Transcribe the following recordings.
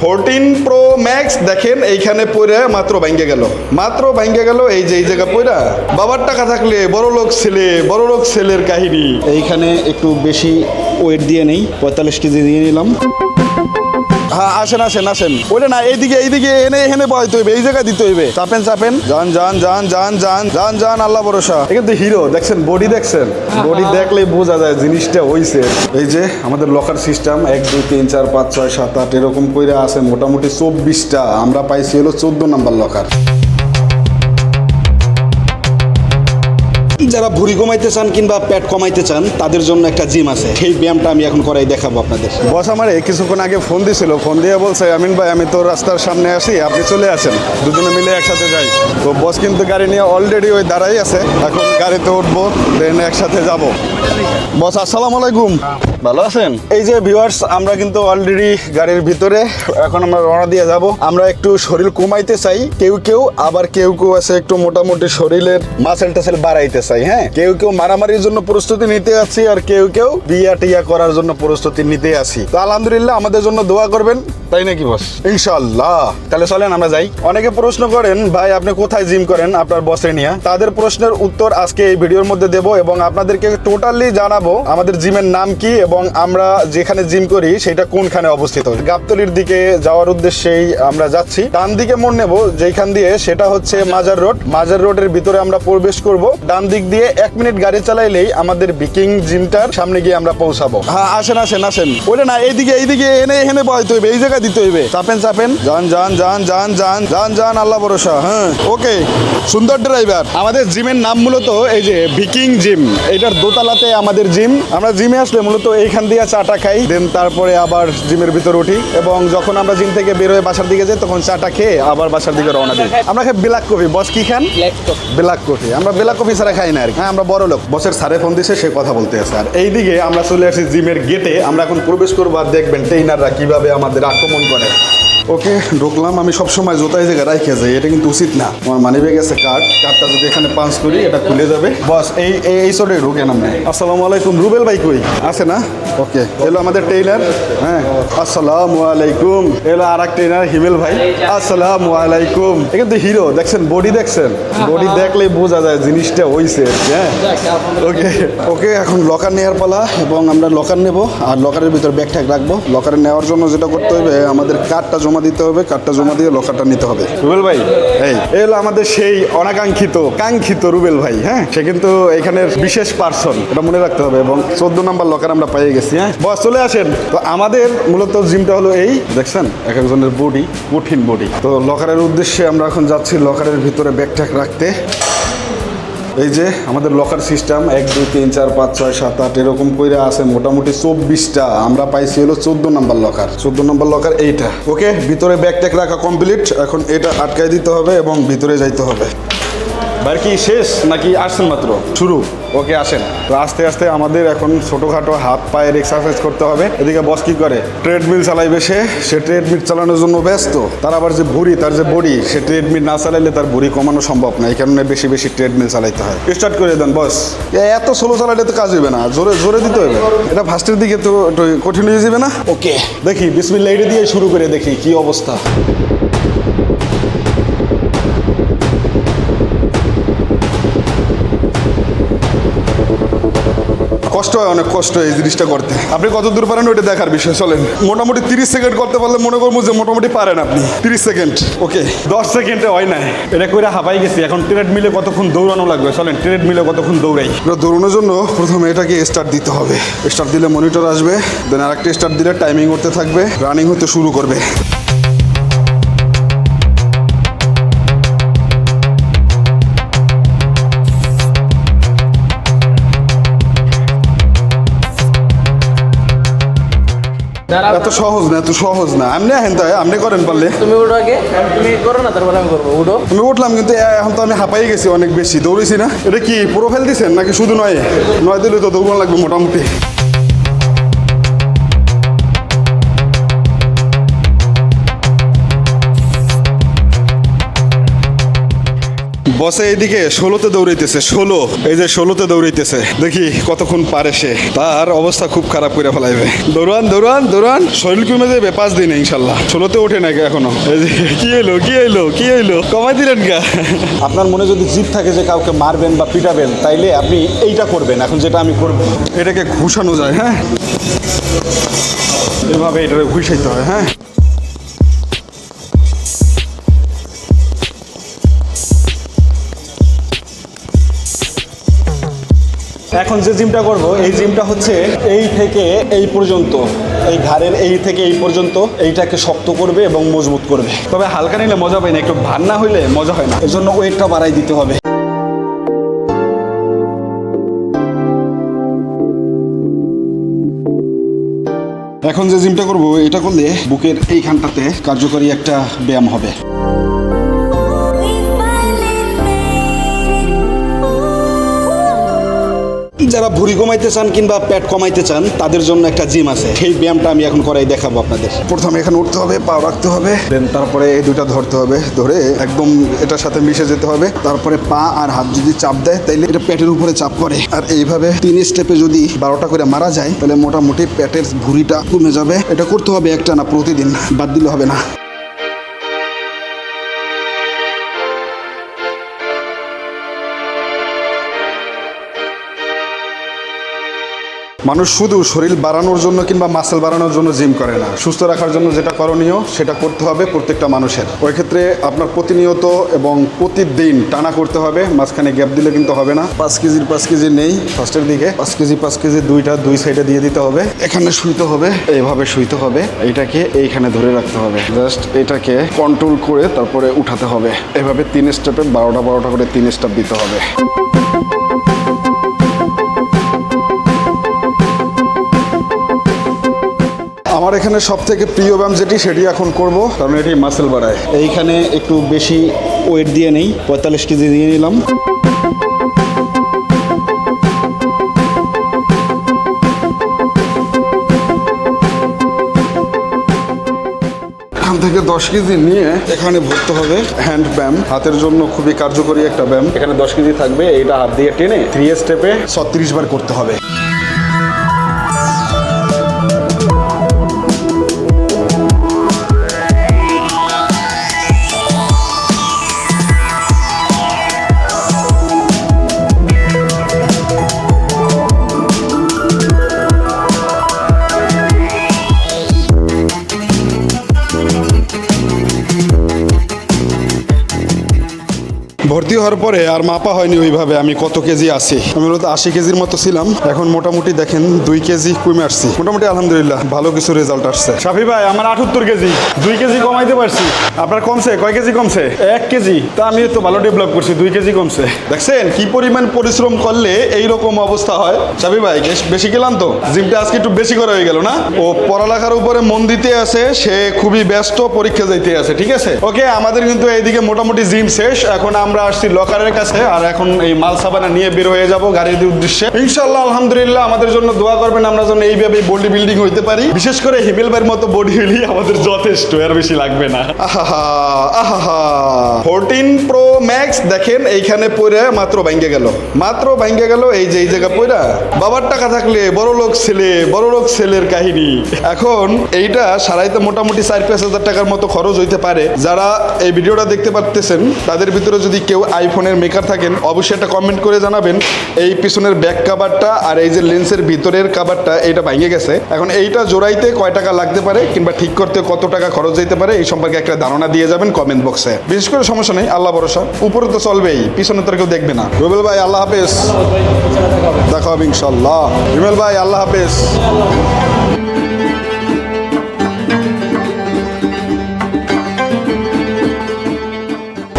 Fourteen pro max, দেখেন, এইখানে পড়ে মাত্র ভাঙ্গে গেল। মাত্র ভাঙ্গে গেল এই যে, এই জায়গা পয়রা বাবার টাকা থাকলে বড় লোক ছেলে, বড় লোক ছেলের কাহিনী। এইখানে একটু বেশি ওয়েট দিয়ে নেই, পঁয়তাল্লিশ কেজি দিয়ে নিলাম। হ্যাঁ আসেন আসেন আসেন। ওইটা না, এইদিকে এইদিকে এনে এখানে বয়তে হইবে এই জায়গায় দিতে হইবে। চাপেন চাপেন। যান যান যান যান যান যান যান আল্লাহ ভরসা। এখান তো হিরো দেখছেন বডি দেখছেন? বডি দেখলেই বোঝা যায় জিনিসটা হইছে। এই যে, আমাদের লকার সিস্টেম এক, দুই, তিন, চার, পাঁচ, ছয়, সাত, আট, এরকম করে আছে মোটামুটি চব্বিশটা। আমরা পাইছি হলো চোদ্দ নাম্বার লকার যারা ভুঁড়ি কমাইতে চান কিংবা পেট কমাইতে চান তাদের জন্য একটা জিম আছে। সেই ব্যায়ামটা আমি এখন করাই দেখাবো আপনাদের। বস আমারে কিছুক্ষণ আগে ফোন দিছিল। ফোন দিয়ে বলছে আমিন ভাই আমি তো রাস্তার সামনে আসি আপনি চলে আসেন। দুজনে মিলে একসাথে যাই। তো বস কিন্তু গাড়ি নিয়ে অলরেডি ওই দাঁড়াই আছে। এখন গাড়িতে উঠবো দেন একসাথে যাব। বস আসসালামু আলাইকুম। ভালো আছেন? এই যে ভিউয়ার্স আমরা কিন্তু অলরেডি গাড়ির ভিতরে এখন আমরা রওনা দিয়ে যাব। আমরা একটু শরীর কমাইতে চাই কেউ কেউ আবার কেউ কেউ আছে একটু মোটামুটি শরীরের মাসেল টাসেল বাড়াইতে চাই হ্যাঁ। কেউ কেউ মারামারির জন্য প্রস্তুতি নিতে আছি আর কেউ কেউ বিয়া টিয়া করার জন্য প্রস্তুতি নিতে আসি তো আলহামদুলিল্লাহ আমাদের জন্য দোয়া করবেন, তাই নাকি বস ইনশাল্লাহ তাহলে চলেন, আমরা যাই। অনেকে প্রশ্ন করেন, ভাই, আপনি কোথায় জিম করেন? আপনার বসে নিয়ে। তাদের প্রশ্নের উত্তর আজকে এই ভিডিওর মধ্যে দেব এবং আপনাদেরকে টোটালি জানাব আমাদের জিমের নাম কি এবং আমরা যেখানে জিম করি, সেটা কোনখানে অবস্থিত। গাবতলির দিকে যাওয়ার উদ্দেশ্যেই আমরা যাচ্ছি। ডান দিকে মোড় নেব, যেখান দিয়ে সেটা হচ্ছে মাজার রোড। মাজার রোডের ভিতরে আমরা প্রবেশ করব। ডান দিক দিয়ে এক মিনিট গাড়ি চালাইলেই আমাদের বিকিং জিমটার সামনে গিয়ে আমরা পৌঁছাবো। হ্যাঁ আসেন আসেন আসেন। ওইটা না এইদিকে এইদিকে এনে এখানে বয়তে হইবে এই জায়গায় দিতে হইবে। চাপেন চাপেন। যান যান যান যান যান যান যান আল্লাহ ভরসা হ্যাঁ। ওকে সুন্দর ড্রাইভার আমাদের জিমের নাম মূলত এই যে ভিকিং জিম। এটার দোতলাতে আমাদের জিম। আমরা জিমে আসলে মূলত এইখান দিয়ে চাটা খাই দেন তারপরে আবার জিমের ভিতর উঠি। এবং যখন আমরা জিম থেকে বের হয়ে বাসার দিকে যাই তখন চাটা খেয়ে আবার বাসার দিকে রওনা দিই। আমরা খাই ব্ল্যাক কফি। বস কি খান? Black coffee. আমরা ব্ল্যাক কফি ছাড়া খাই না। আর কি। হ্যাঁ আমরা বড় লোক। বসের সারে ফোন দিছে, সে কথা বলতে আছে। আর এইদিকে আমরা চলে আসি জিমের গেটে আমরা এখন প্রবেশ করব আর দেখবেন ট্রেইনাররা কীভাবে আমাদের আক্রমণ করে। ওকে, ঢুকলাম, আমি সবসময় জোতাই জায়গায় রাখে যাই, এটা কিন্তু উচিত না। আমার মানি ব্যাগ আছে কার্ড কার্ডটা যদি এখানে পাঞ্চ করি, এটা খুলে যাবে। বস, এই এই সরে ঢুকেন আপনি। আসসালামু আলাইকুম, রুবেল ভাই কই? আছে না? ওকে, এলো আমাদের ট্রেনার হ্যাঁ আসসালামু আলাইকুম। এলো আর এক ট্রেনার হিমেল ভাই। আসসালামু আলাইকুম। এ কিন্তু হিরো দেখছেন বডি দেখছেন? বডি দেখলেই বোঝা যায় জিনিসটা হইছে হ্যাঁ? ওকে ওকে, এখন লকার নেওয়ার পালা এবং আমরা লকার নেব। আর লকারের ভিতর ব্যাগ ট্যাগ রাখব লকারে নেওয়ার জন্য যেটা করতে হবে, আমাদের কার্ডটা জমা দিতে হবে কার্ডটা জমা দিয়ে লকারটা নিতে হবে। রুবেল ভাই এই। হলো আমাদের সেই অনাকাঙ্ক্ষিত কাঙ্ক্ষিত রুবেল ভাই হ্যাঁ? সে কিন্তু এখানের বিশেষ পার্সন এটা মনে রাখতে হবে এবং চোদ্দ নম্বর লকার আমরা পেয়ে গেছি হ্যাঁ? বস চলে আসেন। তো আমাদের মূলত জিমটা হলো এই দেখছেন? এক একজনের বডি কঠিন বডি তো লকারের উদ্দেশ্যে আমরা এখন যাচ্ছি লকারের ভিতরে ব্যাগ ট্যাগ রাখতে। এই যে আমাদের লকার সিস্টেম এক, দুই, তিন, চার, পাঁচ, ছয়, সাত, আট, এরকম করে আছে মোটামুটি চব্বিশটা। আমরা পাইছি হলো চোদ্দ নম্বর লকার চোদ্দ নম্বর লকার এইটা। ওকে ভিতরে ব্যাগ রাখা কমপ্লিট এখন এটা আটকাই দিতে হবে এবং ভিতরে যাইতে হবে। বার কি শেষ নাকি আসছেন মাত্র? শুরু। ওকে আসেন। তো আস্তে আস্তে আমাদের এখন ছোটোখাটো হাত পায়ের এক্সারসাইজ করতে হবে। এদিকে বস কি করে? ট্রেডমিল চালাইবে সে। সে ট্রেডমিল চালানোর জন্য ব্যস্ত। তার আবার যে ভুড়ি তার যে বডি সে ট্রেডমিল না চালাইলে তার ভুড়ি কমানো সম্ভব না। এই কারণে বেশি বেশি ট্রেডমিল চালাইতে হয়। স্টার্ট করে দেন বস এত স্লো চালাইলে তো কাজ হইবে না। জোরে জোরে দিতে হবে এটা ফার্স্টের দিকে তো একটু কঠিন হয়ে যাবে না? ওকে দেখি বিসমিল্লা এটা দিয়ে শুরু করে দেখি কি অবস্থা। কষ্ট হয়, অনেক কষ্ট এই জিনিসটা করতে। আপনি কত দূর পারেন ওইটা দেখার বিষয়, চলেন। মোটামুটি তিরিশ সেকেন্ড করতে পারলে মনে করব যে মোটামুটি পারেন আপনি। তিরিশ সেকেন্ড ওকে দশ সেকেন্ডে হয় না এটা করে হাঁপাই গেছি। এখন ট্রেড মিলে কতক্ষণ দৌড়ানো লাগবে? চলেন ট্রেড মিলে কতক্ষণ দৌড়াই। দৌড়ানোর জন্য প্রথমে এটাকে স্টার্ট দিতে হবে। স্টার্ট দিলে মনিটর আসবে দেন আরেকটা স্টার্ট দিলে টাইমিং করতে থাকবে রানিং হতে শুরু করবে। এত সহজ না এত সহজ না। আপনি আহেন তাই আপনি করেন পারলে। তুমি উঠো আগে। তুমি করো না তারপরে আমি করব। উঠো। আমি উঠলাম কিন্তু এখন তো আমি হাঁপাই গেছি অনেক বেশি। দৌড়েছি না। এটা কি প্রোফাইল দিছেন নাকি শুধু নয়? নয় দিলে তো দৌড়ানো লাগবে মোটামুটি। বসে এইদিকে ষোলোতে দৌড়াইতেছে ষোলো এই যে ষোলোতে দৌড়াইতেছে। দেখি কতক্ষণ পারে সে। তার অবস্থা খুব খারাপ করে ফেলাইবে। দৌড়ান দৌড়ান দৌড়ান। শরীর কমে যাবে পাঁচ দিন ইনশাল্লাহ। ষোলোতে ওঠে নাকি এখনও। এই যে কি এলো কি এলো কি এলো কমাই দিলেন গা আপনার মনে যদি জিদ থাকে যে কাউকে মারবেন বা পিটাবেন তাইলে আপনি এইটা করবেন এখন যেটা আমি করব। এটাকে ঘুষানো যায় হ্যাঁ? এভাবে এটাকে ঘুষাইতে হয় হ্যাঁ? এখন যে জিমটা করব, এই জিমটা হচ্ছে এই থেকে এই পর্যন্ত। এই ঘাড়ের এই থেকে এই পর্যন্ত এইটাকে শক্ত করবে এবং মজবুত করবে। তবে হালকা নিলে মজা পাই না, একটু ভার না হইলে মজা হয় না। এর জন্য ওয়েটটা বাড়াই দিতে হবে। এখন যে জিমটা করব, এটা করলে বুকের এইখানটাতে কার্যকরী একটা ব্যায়াম হবে। যারা ভুঁড়ি কমাইতে চান কিংবা পেট কমাইতে চান, তাদের জন্য একটা জিম আছে। সেই ব্যায়ামটা আমি এখন করাই দেখাবো আপনাদের। প্রথমে এখানে উঠতে হবে, পা রাখতে হবে দেন তারপরে এই দুইটা ধরতে হবে, ধরে একদম এটার সাথে মিশে যেতে হবে। তারপরে পা আর হাত যদি চাপ দেয়, তাইলে এটা পেটের উপরে চাপ করে। আর এইভাবে তিন স্টেপে যদি বারোটা করে মারা যায় তাহলে মোটামুটি পেটের ভুঁড়িটা কমে যাবে। এটা করতে হবে একটা না প্রতিদিন, বাদ দিলে হবে না। মানুষ শুধু শরীর বাড়ানোর জন্য কিংবা মাসেল বাড়ানোর জন্য জিম করে না। সুস্থ রাখার জন্য যেটা করণীয়, সেটা করতে হবে প্রত্যেকটা মানুষের। ওই ক্ষেত্রে আপনার প্রতিনিয়ত এবং প্রতিদিন টানা করতে হবে, মাঝখানে গ্যাপ দিলে কিন্তু হবে না। পাঁচ কেজির পাঁচ কেজি নেই ফার্স্টের দিকে। পাঁচ কেজি পাঁচ কেজি দুইটা, দুই সাইডে দিয়ে দিতে হবে। এখানে শুইতে হবে, এইভাবে শুইতে হবে। এইটাকে এইখানে ধরে রাখতে হবে। জাস্ট এটাকে কন্ট্রোল করে তারপরে উঠাতে হবে। এভাবে তিন স্টেপে বারোটা বারোটা করে তিন স্টেপ দিতে হবে। আমার এখানে সব থেকে প্রিয় ব্যায়াম যেটি, সেটি এখন করব। কারণ এটি মাসেল বাড়ায়। এইখানে একটু বেশি ওয়েট দিয়ে নেই, পঁয়তাল্লিশ কেজি দিয়ে নিলাম। এখান থেকে দশ কেজি নিয়ে এখানে ভরতে হবে হ্যান্ড ব্যায়াম। হাতের জন্য খুবই কার্যকরী একটা ব্যায়াম। এখানে দশ কেজি থাকবে, এইটা হাত দিয়ে টেনে থ্রি স্টেপে ছত্রিশ বার করতে হবে। ভর্তি হওয়ার পরে আর মাপা হয়নি ওইভাবে আমি কত কেজি আছি। আমি মূলত আশি কেজির মতো ছিলাম এখন মোটামুটি দেখেন দুই কেজি কমে আসছি। মোটামুটি আলহামদুলিল্লাহ ভালো কিছু রেজাল্ট আসছে। শাফি ভাই আমার আটাত্তর কেজি দুই কেজি কমাইতে পারছি। আপনার কমছে? কয় কেজি কমছে? এক কেজি। তা আমি তো ভালো ডেভেলপ করছি দুই কেজি কমছে। দেখছেন কি পরিমাণ পরিশ্রম করলে এই রকম অবস্থা হয়? শাফি ভাই বেশ- বেশি গেলাম তো। জিমটা আজকে একটু বেশি করা হয়ে গেল না? ও পড়ালেখার উপরে মন দিতে আছে সে খুবই ব্যস্ত পরীক্ষা যাইতে আছে ঠিক আছে? ওকে আমাদের কিন্তু এইদিকে মোটামুটি জিম শেষ। এখন আমরা আসছি লকারের কাছে আর এখন এই মাল সাবানা নিয়ে বের হয়ে যাব গাড়ির উদ্দেশ্যে। ইনশাল্লাহ আলহামদুলিল্লাহ, আমাদের জন্য দোয়া করবেন আমরা যেন এইভাবে বডি বিল্ডিং হইতে পারি। বিশেষ করে হিমেল মতো বডি হইলে আমাদের যথেষ্ট, এর বেশি লাগবে না। আহা আহা ফোরটিন প্রো ম্যাক্স দেখেন, এইখানে পড়ে মাত্র ভাঙ্গে গেল। মাত্র ভাঙ্গে গেল এই যে, এই জায়গা পড়া বাবার টাকা থাকলে বড় লোক ছেলে, বড় লোক ছেলের কাহিনী। এখন এইটা সারাইতে মোটামুটি চার পাঁচ হাজার টাকার মতো খরচ হইতে পারে। যারা এই ভিডিওটা দেখতে পারতেছেন, তাদের ভিতরে যদি কেউ আইফোনের মেকার থাকেন, অবশ্যই একটা কমেন্ট করে জানাবেন। এই পিছনের ব্যাক কাভারটা আর এই যে লেন্সের ভিতরের কাভারটা এইটা ভাঙে গেছে। এখন এইটা জোড়াইতে কয় টাকা লাগতে পারে কিংবা ঠিক করতে কত টাকা খরচ যেতে পারে, এই সম্পর্কে একটা ধারণা দিয়ে যাবেন কমেন্ট বক্সে বিশেষ করে সমস্যা নেই, আল্লাহ ভরসা। উপরে তো চলবেই, পিছনে তো কেউ দেখবে না। রুবেল ভাই, আল্লাহ হাফেজ। দেখা হবে ইনশাল্লাহ। রুবেল ভাই, আল্লাহ হাফেজ।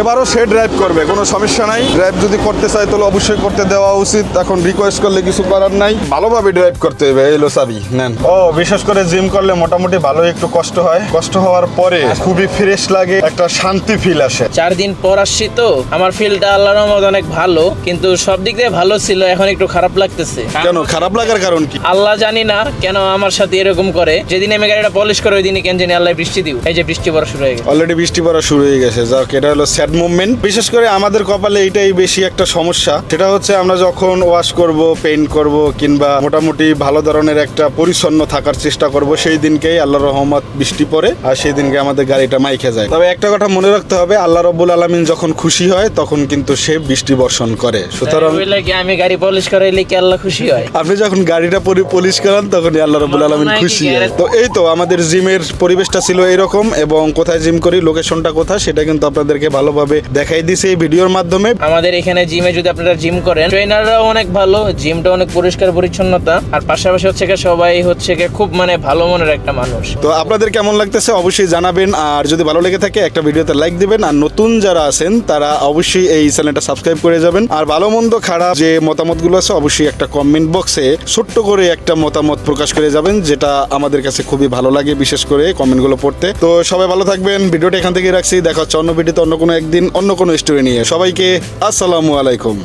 এবারও সে ড্রাইভ করবে কোনো সমস্যা নাই। ড্রাইভ যদি করতে চায় তাহলে অবশ্যই করতে দেওয়া উচিত। এখন রিকোয়েস্ট করলে কিছু করার নাই। ভালোভাবে ড্রাইভ করতে হবে এলো চাবি নেন। ও বিশেষ করে জিম করলে মোটামুটি ভালো একটু কষ্ট হয়। কষ্ট হওয়ার পরে খুবই ফ্রেশ লাগে একটা শান্তি ফিল আসে। চার দিন পর আসছি তো আমার ফিলটা আল্লাহর রহমত অনেক ভালো কিন্তু সব দিক দিয়ে ভালো ছিল এখন একটু খারাপ লাগতেছে। কেন খারাপ লাগার কারণ কি? আল্লাহ জানি না কেন আমার সাথে এরকম করে। যেদিন আমি গাড়িটা পলিশ করে ওই দিনই কেন জানি আল্লাহ বৃষ্টি দিব এই যে বৃষ্টি পড়া শুরু হয়ে গেছে। অলরেডি বৃষ্টি পড়া শুরু হয়ে গেছে। যাক এটা হলো স্যাড ব্যাড মুভমেন্ট বিশেষ করে আমাদের কপালে এইটাই বেশি একটা সমস্যা। সেটা হচ্ছে আমরা যখন ওয়াশ করব পেইন্ট করব কিংবা মোটামুটি ভালো ধরনের একটা পরিচ্ছন্ন থাকার চেষ্টা করব সেই দিনকেই আল্লাহ রহমত বৃষ্টি পড়ে আর সেই দিনকে আমাদের গাড়িটা মাইকে যায়। তবে একটা কথা মনে রাখতে হবে আল্লাহ রব্বুল আলমিন যখন খুশি হয় তখন কিন্তু সে বৃষ্টি বর্ষণ করে। সুতরাং আমি গাড়ি পলিশ করাইলে কি আল্লাহ খুশি হয়? আপনি যখন গাড়িটা পরি পলিশ করান তখনই আল্লাহ রবুল আমার আলমিন খুশি হয়। তো এই তো আমাদের জিমের পরিবেশটা ছিল এরকম এবং কোথায় জিম করি লোকেশনটা কোথায় সেটা কিন্তু আপনাদেরকে ভালোভাবে দেখাই দিছে এই ভিডিওর মাধ্যমে। আমাদের এখানে জিমে যদি আপনারা জিম করেন ট্রেনাররাও অনেক ভালো জিমটা অনেক পরিষ্কার পরিচ্ছন্নতা আর পাশাপাশি হচ্ছে সবাই হচ্ছে খুব মানে ভালো মনের একটা মানুষ। তো আপনাদের কেমন লাগতেছে অবশ্যই জানাবেন আর যদি ভালো লেগে থাকে একটা ভিডিওতে লাইক দিবেন আর নতুন যারা আছেন তারা অবশ্যই এই চ্যানেলটা সাবস্ক্রাইব করে যাবেন। আর ভালো মন্দ খারাপ যে মতামতগুলো আছে অবশ্যই একটা কমেন্ট বক্সে ছোট্ট করে একটা মতামত প্রকাশ করে যাবেন যেটা আমাদের কাছে খুবই ভালো লাগে বিশেষ করে কমেন্টগুলো পড়তে। তো সবাই ভালো থাকবেন ভিডিওটা এখান থেকে রাখছি দেখা হচ্ছে অন্য ভিডিওতে অন্য কোনো একদিন অন্য কোনো স্টোরি নিয়ে। সবাইকে আসসালামু আলাইকুম।